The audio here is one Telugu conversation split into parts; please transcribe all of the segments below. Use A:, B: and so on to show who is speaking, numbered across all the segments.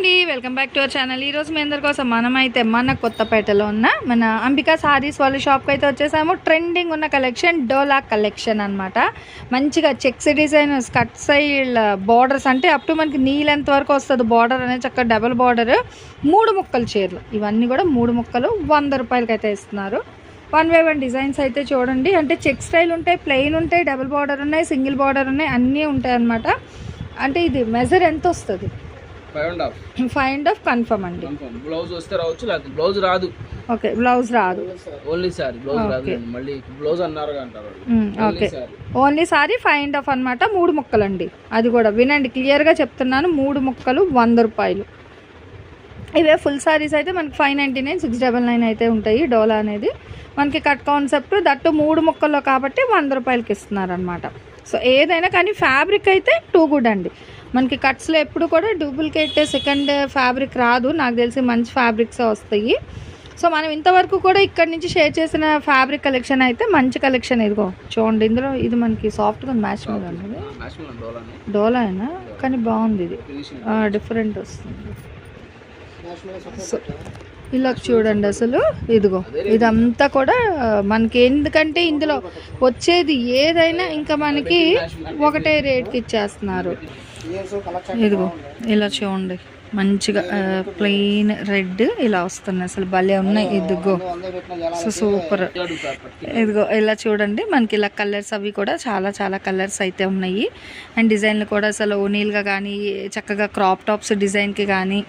A: అండి welcome back to our channel. ఈ రోజు మీ అందరి కోసం మనమైతే మన కొత్తపేటలో ఉన్న మన అంబికా సారీస్ వాళ్ళ షాప్కి అయితే వచ్చేసాము. ట్రెండింగ్ ఉన్న కలెక్షన్ డోలా కలెక్షన్ అనమాట మంచిగా checks design skirt side borders అంటే అప్ టు మనకి నీ లెంత్ వరకు వస్తుంది బార్డర్ అనేది చక్కగా డబుల్ బార్డర్ మూడు ముక్కలు చీరలు. ఇవన్నీ కూడా మూడు ముక్కలు వంద రూపాయలకి అయితే ఇస్తున్నారు. వన్ బై వన్ డిజైన్స్ అయితే చూడండి. అంటే చెక్ స్టైల్ ఉంటాయి ప్లెయిన్ ఉంటాయి డబుల్ బార్డర్ ఉన్నాయి సింగిల్ బార్డర్ ఉన్నాయి అన్నీ ఉంటాయి అనమాట అంటే ఇది మెజర్ ఎంత వస్తుంది?
B: Five and half
A: five and confirm అండి.
B: బ్లౌజ్ వస్తే రావచ్చు లేకపోతే బ్లౌజ్ రాదు.
A: ఓకే బ్లౌజ్ రాదు.
B: ఓన్లీ సారీ బ్లౌజ్ రాదు. మళ్ళీ బ్లౌజ్ అన్నారు అంటారు
A: okay only sari five and half అనమాట మూడు ముక్కలండి. అది కూడా వినండి క్లియర్గా చెప్తున్నాను మూడు ముక్కలు వంద రూపాయలు. ఇవే ఫుల్ సారీస్ అయితే మనకి five ninety nine six double nine అయితే ఉంటాయి డోలా అనేది. మనకి కట్ కాన్సెప్ట్ దట్టు మూడు ముక్కల్లో కాబట్టి వంద రూపాయలకి ఇస్తున్నారు అనమాట సో ఏదైనా కానీ ఫ్యాబ్రిక్ అయితే టూ గుడ్ అండి. మనకి కట్స్లో ఎప్పుడు కూడా డూప్లికేట్ సెకండ్ ఫ్యాబ్రిక్ రాదు. నాకు తెలిసి మంచి ఫ్యాబ్రిక్స్ వస్తాయి. సో మనం ఇంతవరకు కూడా ఇక్కడ నుంచి షేర్ చేసిన ఫ్యాబ్రిక్ కలెక్షన్ అయితే మంచి కలెక్షన్ ఇదిగో చూడండి ఇందులో ఇది మనకి సాఫ్ట్గా మ్యాచ్ మీద ఉన్నది.
B: నేషనల్ డోలాని.
A: డోలా అయినా కానీ బాగుంది ఇది. డిఫరెంట్ వస్తుంది. సో ఇలా చూడండి అసలు. ఇదిగో ఇదంతా కూడా మనకి ఎందుకంటే ఇందులో వచ్చేది ఏదైనా ఇంకా మనకి ఒకటే రేట్కి ఇచ్చేస్తున్నారు. ఇదిగో ఇలా చూడండి. మంచిగా ప్లెయిన్ రెడ్ ఇలా వస్తున్నాయి. అసలు భలే ఉన్నాయి. ఇదిగో సో సూపర్. ఇదిగో ఇలా చూడండి. మనకి ఇలా కలర్స్ అవి కూడా చాలా చాలా కలర్స్ అయితే ఉన్నాయి. అండ్ డిజైన్లు కూడా అసలు ఓనీల్గా కానీ చక్కగా క్రాప్ టాప్స్ డిజైన్కి కానీ.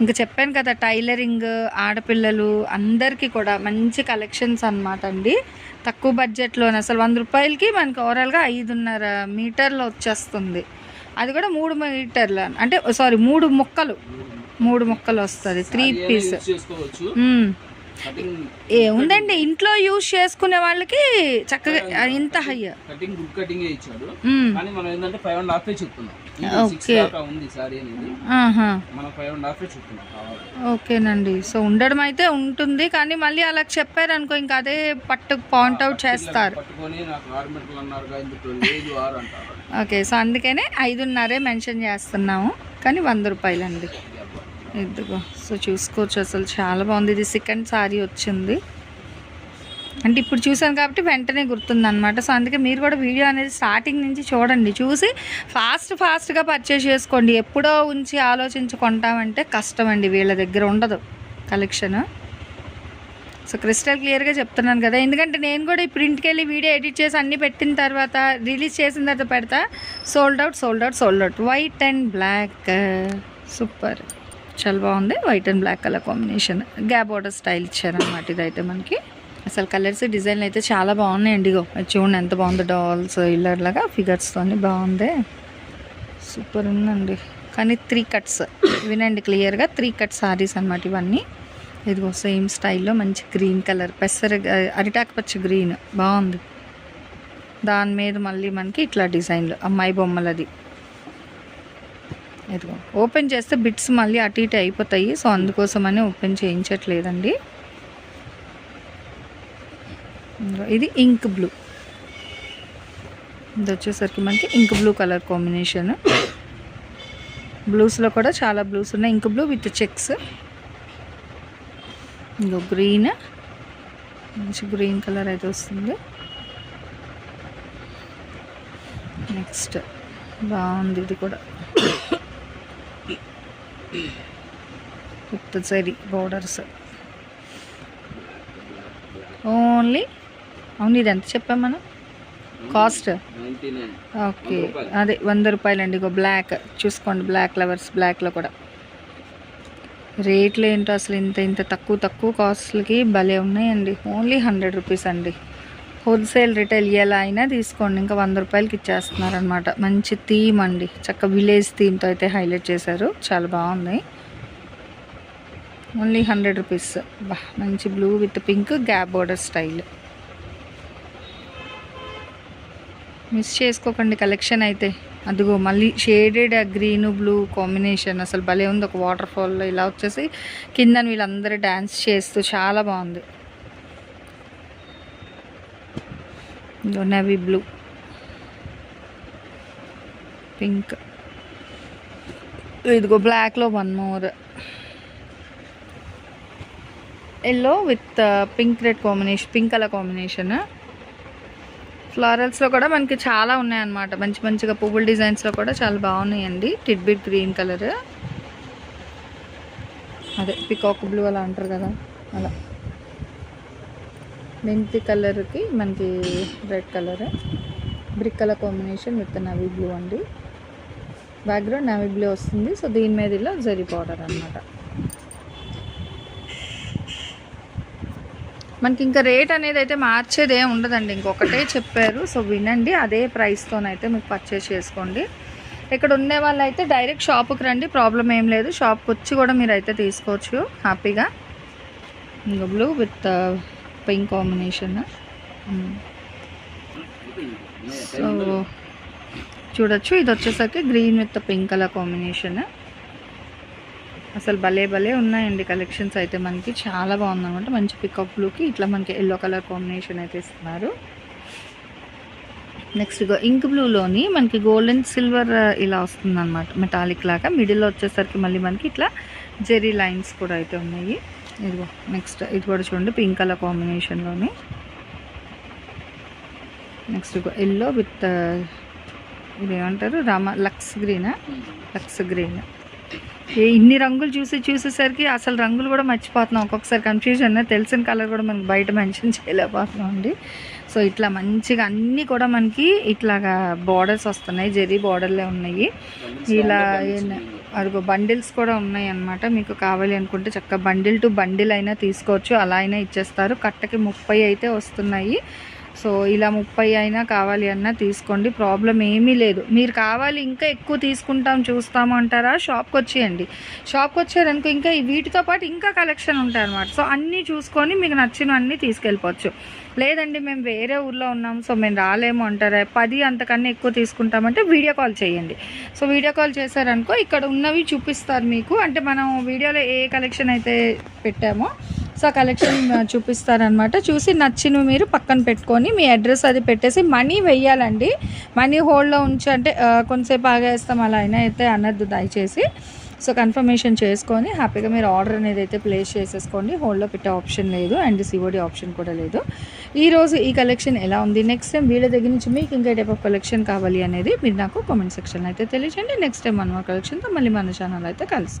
A: ఇంకా చెప్పాను కదా టైలరింగ్ ఆడపిల్లలు అందరికీ కూడా మంచి కలెక్షన్స్ అన్నమాట అండి. తక్కువ బడ్జెట్లోనే అసలు వంద రూపాయలకి మనకి ఓవరాల్గా ఐదున్నర మీటర్లో వచ్చేస్తుంది. అది కూడా మూడు మీటర్ల అంటే సారీ మూడు ముక్కలు. మూడు ముక్కలు వస్తుంది త్రీ పీస్ ఏ ఉందండి. ఇంట్లో యూజ్ చేసుకునే వాళ్ళకి చక్కగా ఇంత హై
B: కటింగ్ గుడ్ కటింగ్ ఇచ్చాడు. కానీ మనం ఏంటంటే ఫైవ్ అండ్ హాఫ్ చెప్తున్నాం. దాకా ఉంది సారీ అనేది. మనం ఫైవ్ అండ్ హాఫ్ చెప్తున్నాం
A: ఓకేనండి. సో ఉండడం అయితే ఉంటుంది. కానీ మళ్ళీ అలా చెప్పారనుకో ఇంకా అదే పట్టు పాయింట్ అవుట్ చేస్తారు. ఓకే. సో అందుకనే ఐదున్నరే మెన్షన్ చేస్తున్నాము. కానీ వంద రూపాయలండి. ఇదిగో సో చూసుకోవచ్చు అసలు చాలా బాగుంది. ఇది సెకండ్ సారీ వచ్చింది. అంటే ఇప్పుడు చూసాను కాబట్టి వెంటనే గుర్తుంది అనమాట సో అందుకే మీరు కూడా వీడియో అనేది స్టార్టింగ్ నుంచి చూడండి. చూసి ఫాస్ట్ ఫాస్ట్గా పర్చేస్ చేసుకోండి. ఎప్పుడో ఉంచి ఆలోచించి కొంటామంటే కష్టం అండి వీళ్ళ దగ్గర ఉండదు కలెక్షన్ సో క్రిస్టల్ క్లియర్గా చెప్తున్నాను కదా. ఎందుకంటే నేను కూడా ఇప్పుడు ఇంటికి వెళ్ళి వీడియో ఎడిట్ చేసి అన్నీ పెట్టిన తర్వాత రిలీజ్ చేసిన తర్వాత పెడతా. Sold out sold out sold out white and black super. చాలా బాగుంది. White and black colour combination gap border style ఇచ్చారనమాట ఇదైతే మనకి. అసలు కలర్స్ డిజైన్లు అయితే చాలా బాగున్నాయండి ఇగో. చూడండి ఎంత బాగుందో డాల్స్ ఇల్లర్ లాగా ఫిగర్స్తో బాగుంది. సూపర్ ఉందండి. కానీ త్రీ కట్స్ వినండి క్లియర్గా త్రీ కట్ సారీస్ అనమాట ఇవన్నీ. ఇదిగో సేమ్ స్టైల్లో మంచి గ్రీన్ కలర్ పెసర అరిటాక్ పచ్చ గ్రీన్ బాగుంది. దాని మీద మళ్ళీ మనకి ఇట్లా డిజైన్లు అమ్మాయి బొమ్మలది. ఇదిగో ఓపెన్ చేస్తే బిట్స్ మళ్ళీ అటు ఇటు అయిపోతాయి. సో అందుకోసమని ఓపెన్ చేయించట్లేదండి. ఇది ఇంక్ బ్లూ. ఇది వచ్చేసరికి మనకి ఇంక్ బ్లూ కలర్ కాంబినేషన్. బ్లూస్లో కూడా చాలా బ్లూస్ ఉన్నాయి. Ink blue with checks. ఇంకో గ్రీన్. మంచి గ్రీన్ కలర్ అయితే వస్తుంది. నెక్స్ట్ బాగుంది ఇది కూడా. విత్ సరి బోర్డర్స్. ఓన్లీ అవును ఇది ఎంత చెప్పాం మనం? కాస్ట్? ఓకే అదే వంద రూపాయలండి ఇగో బ్లాక్. చూసుకోండి బ్లాక్ లవర్స్ బ్లాక్లో కూడా. రేట్లు ఏంటో అసలు ఇంత ఇంత తక్కువ తక్కువ కాస్ట్లకి భలే ఉన్నాయండి. ఓన్లీ హండ్రెడ్ రూపీస్ అండి. హోల్సేల్ రిటైల్ ఎలా అయినా తీసుకోండి. ఇంకా వంద రూపాయలకి ఇచ్చేస్తున్నారు అనమాట మంచి థీమ్ అండి. చక్క విలేజ్ థీమ్తో అయితే హైలైట్ చేశారు. చాలా బాగుంది. Only hundred rupees. బా మంచి blue with pink gap border style. Miss చేసుకోకండి కలెక్షన్ అయితే. అదిగో మళ్ళీ షేడెడ్ గ్రీన్ బ్లూ కాంబినేషన్. అసలు భలే ఉంది. ఒక వాటర్ ఫాల్లో ఇలా వచ్చేసి కింద వీళ్ళందరూ డ్యాన్స్ చేస్తూ చాలా బాగుంది. ఇంకో నవీ బ్లూ పింక్ ఇదిగో బ్లాక్లో one more yellow with pink red combination pink colour combination ఫ్లారల్స్లో కూడా మనకి చాలా ఉన్నాయన్నమాట. మంచి మంచిగా పువ్వుల డిజైన్స్లో కూడా చాలా బాగున్నాయండి. టిడ్బిట్ గ్రీన్ కలర్ అదే పికాక్ బ్లూ అలా అంటారు కదా. అలా. మెంతి కలర్కి మనకి red colour. Brick colour combination with navy blue అండి. బ్యాక్గ్రౌండ్ నవీ బ్లూ వస్తుంది. సో దీని మీద ఇలా జరీ బార్డర్ అనమాట మనకి ఇంకా రేట్ అనేది అయితే మార్చేది ఏమి ఉండదండి. ఇంకొకటే చెప్పారు. సో వినండి అదే ప్రైస్తోనైతే మీకు పర్చేస్ చేసుకోండి. ఇక్కడ ఉండే వాళ్ళైతే డైరెక్ట్ షాప్కి రండి. ప్రాబ్లం ఏం లేదు. షాప్కి వచ్చి కూడా మీరు అయితే తీసుకోవచ్చు హ్యాపీగా ఇంకా blue with pink combination so చూడొచ్చు. ఇది వచ్చేసరికి green with pink colour combination అసలు భలే భలే ఉన్నాయండి కలెక్షన్స్ అయితే మనకి. చాలా బాగుంది అనమాట మంచి పికప్ బ్లూకి ఇట్లా మనకి ఎల్లో కలర్ కాంబినేషన్ అయితే ఇస్తున్నారు. నెక్స్ట్ ఇంక్ బ్లూలోని మనకి గోల్డెన్ సిల్వర్ uh, ఇలా వస్తుంది అనమాట మెటాలిక్ లాగా మిడిల్లో వచ్చేసరికి మళ్ళీ మనకి ఇట్లా జెరీ లైన్స్ కూడా అయితే ఉన్నాయి. ఇదిగో నెక్స్ట్ ఇది కూడా చూడండి పింక్ కలర్ కాంబినేషన్లోని నెక్స్ట్ ఎల్లో విత్ ఇది ఏమంటారు రామ లక్స్ గ్రీనా లక్స్ గ్రీన్. ఏ ఇన్ని రంగులు చూసి చూసేసరికి అసలు రంగులు కూడా మర్చిపోతున్నాం. ఒక్కొక్కసారి కన్ఫ్యూజన్ తెలిసిన కలర్ కూడా మనకి బయట మెన్షన్ చేయలేకపోతున్నాం అండి. సో ఇట్లా మంచిగా అన్నీ కూడా మనకి ఇట్లాగా బార్డర్స్ వస్తున్నాయి జెరీ బార్డర్లే ఉన్నాయి. ఇలా అదిగో బండిల్స్ కూడా ఉన్నాయి అన్నమాట మీకు కావాలి అనుకుంటే చక్కగా బండిల్ టు బండిల్ అయినా తీసుకోవచ్చు. అలా అయినా ఇచ్చేస్తారు. కట్టకి ముప్పై అయితే వస్తున్నాయి. సో ఇలా ముప్పై అయినా కావాలి అన్నా తీసుకోండి. ప్రాబ్లం ఏమీ లేదు. మీరు కావాలి ఇంకా ఎక్కువ తీసుకుంటాం చూస్తాము అంటారా? షాప్కి వచ్చేయండి. షాప్కి వచ్చారనుకో ఇంకా వీటితో పాటు ఇంకా కలెక్షన్ ఉంటాయి అనమాట సో అన్నీ చూసుకొని మీకు నచ్చినవన్నీ తీసుకెళ్ళిపోవచ్చు. లేదండి మేము వేరే ఊర్లో ఉన్నాం సో మేము రాలేము అంటారా? పది అంతకన్నా ఎక్కువ తీసుకుంటామంటే వీడియో కాల్ చేయండి. సో వీడియో కాల్ చేశారనుకో ఇక్కడ ఉన్నవి చూపిస్తారు మీకు. అంటే మనం వీడియోలో ఏ కలెక్షన్ అయితే పెట్టామో సో ఆ కలెక్షన్ చూపిస్తారనమాట చూసి నచ్చినవి మీరు పక్కన పెట్టుకొని మీ అడ్రస్ అది పెట్టేసి మనీ వెయ్యాలండి. మనీ హోల్డ్లో ఉంచి అంటే కొంతసేపు ఆగేస్తాం అలా అయినా అయితే అనద్దు దయచేసి. సో కన్ఫర్మేషన్ చేసుకొని హ్యాపీగా మీరు ఆర్డర్ అనేది అయితే ప్లేస్ చేసేసుకోండి. హోల్డ్లో పెట్టే ఆప్షన్ లేదు అండ్ సిఓడి ఆప్షన్ కూడా లేదు. ఈరోజు ఈ కలెక్షన్ ఎలా ఉంది? నెక్స్ట్ టైం వీళ్ళ దగ్గర నుంచి మీకు ఇంకా టైప్ ఆఫ్ కలెక్షన్ కావాలి అనేది మీరు నాకు కామెంట్ సెక్షన్ అయితే తెలియజేయండి. నెక్స్ట్ టైం మన కలెక్షన్తో మళ్ళీ మన ఛానల్ అయితే కలుసు